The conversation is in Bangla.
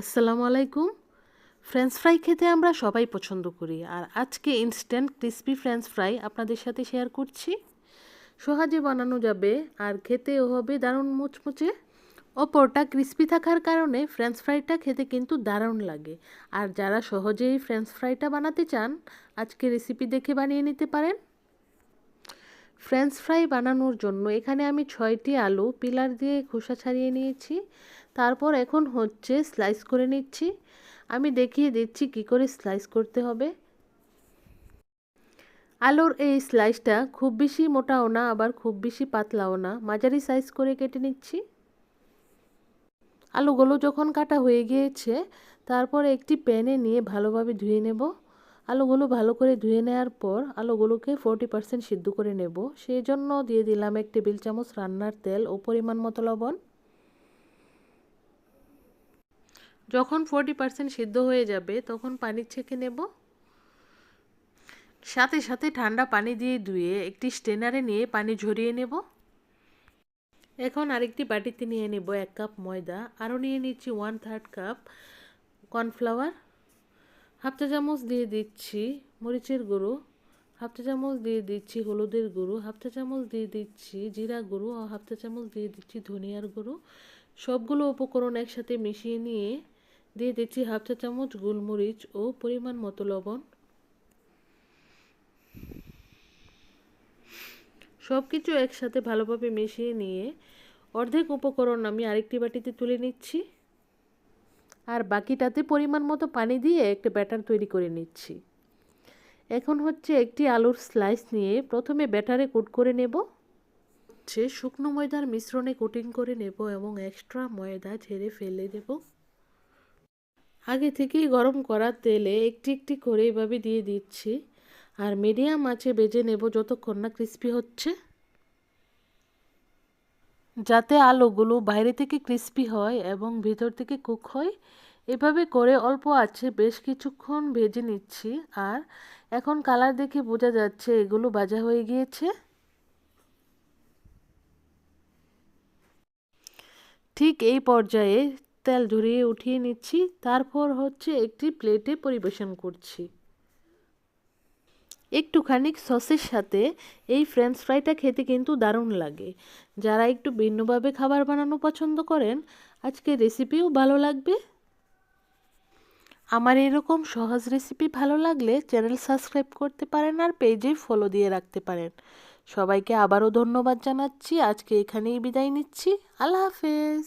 আসসালামু আলাইকুম। ফ্রেঞ্চ ফ্রাই খেতে আমরা সবাই পছন্দ করি। আর আজকে ইনস্ট্যান্ট ক্রিসপি ফ্রেঞ্চ ফ্রাই আপনাদের সাথে শেয়ার করছি। সহজে বানানো যাবে, আর খেতেও হবে দারুণ মুচমুচে। ওপরটা ক্রিসপি থাকার কারণে ফ্রেঞ্চ ফ্রাইটা খেতে কিন্তু দারুণ লাগে। আর যারা সহজেই ফ্রেঞ্চ ফ্রাইটা বানাতে চান, আজকে রেসিপি দেখে বানিয়ে নিতে পারেন। ফ্রেঞ্চ ফ্রাই বানানোর জন্য এখানে আমি ছয়টি আলু পিলার দিয়ে খোসা ছাড়িয়ে নিয়েছি। তারপর এখন হচ্ছে স্লাইস করে নিচ্ছি। আমি দেখিয়ে দিচ্ছি কি করে স্লাইস করতে হবে। আলুর এই স্লাইসটা খুব বেশি মোটাও না, আবার খুব বেশি পাতলাও না। মাঝারি সাইজ করে কেটে নিচ্ছি। আলুগুলো যখন কাটা হয়ে গিয়েছে, তারপর একটি প্যানে নিয়ে ভালোভাবে ধুয়ে নেব। আলুগুলো ভালো করে ধুয়ে নেওয়ার পর আলুগুলোকে ফোরটি পার্সেন্ট সিদ্ধ করে নেব। সেই জন্য দিয়ে দিলাম এক টেবিল চামচ রান্নার তেল ও পরিমাণ মতো লবণ। যখন ফোরটি পার্সেন্ট সিদ্ধ হয়ে যাবে, তখন পানি ছেঁকে নেব। সাথে সাথে ঠান্ডা পানি দিয়ে ধুয়ে একটি স্টেনারে নিয়ে পানি ঝরিয়ে নেব। এখন আরেকটি বাটিতে নিয়ে নেব এক কাপ ময়দা। আরও নিয়ে নিচ্ছি one third cup cornflour half চা চামচ দিয়ে দিচ্ছি মরিচের গুঁড়ো হাফ চা চামচ দিয়ে দিচ্ছি হলুদের গুঁড়ো হাফ চা চামচ দিয়ে দিচ্ছি জিরা গুঁড়ো ও হাফ চা চামচ দিয়ে দিচ্ছি ধনিয়ার গুঁড়ো। সবগুলো উপকরণ একসাথে মিশিয়ে নিয়ে দিয়ে দিচ্ছি হাফ চা চামচ গোলমরিচ ও পরিমাণ মতো লবণ। সব কিছু একসাথে ভালোভাবে মিশিয়ে নিয়ে অর্ধেক উপকরণ আমি আরেকটি বাটিতে তুলে নিচ্ছি। আর বাকিটাতে পরিমাণ মতো পানি দিয়ে একটা ব্যাটার তৈরি করে নিচ্ছি। এখন হচ্ছে একটি আলুর স্লাইস নিয়ে প্রথমে ব্যাটারে কুট করে নেব। হচ্ছে শুকনো ময়দার মিশ্রণে কোটিং করে নেব এবং এক্সট্রা ময়দা ঝেড়ে ফেলে দেব। আগে থেকেই গরম করা তেলে একটি একটি করে এভাবে দিয়ে দিচ্ছি। আর মিডিয়াম আঁচে বেজে নেব যতক্ষণ না ক্রিস্পি হচ্ছে। যাতে আলুগুলো বাইরে থেকে ক্রিস্পি হয় এবং ভিতর থেকে কুক হয়। এভাবে করে অল্প আছে, বেশ কিছুক্ষণ ভেজে নিচ্ছি। আর এখন কালার দেখে বোঝা যাচ্ছে এগুলো ভাজা হয়ে গিয়েছে। ঠিক এই পর্যায়ে তেল ঝরিয়ে উঠিয়ে নিচ্ছি। তারপর হচ্ছে একটি প্লেটে পরিবেশন করছি। একটুখানি সসের সাথে এই ফ্রেঞ্চ ফ্রাইটা খেতে কিন্তু দারুণ লাগে। যারা একটু ভিন্নভাবে খাবার বানানো পছন্দ করেন আজকে রেসিপিও ভালো লাগবে। আমার এরকম সহজ রেসিপি ভালো লাগলে চ্যানেল সাবস্ক্রাইব করতে পারেন আর পেজে ফলো দিয়ে রাখতে পারেন। সবাইকে আবারও ধন্যবাদ জানাচ্ছি। আজকে এখানেই বিদায় নিচ্ছি। আল্লাহ হাফেজ।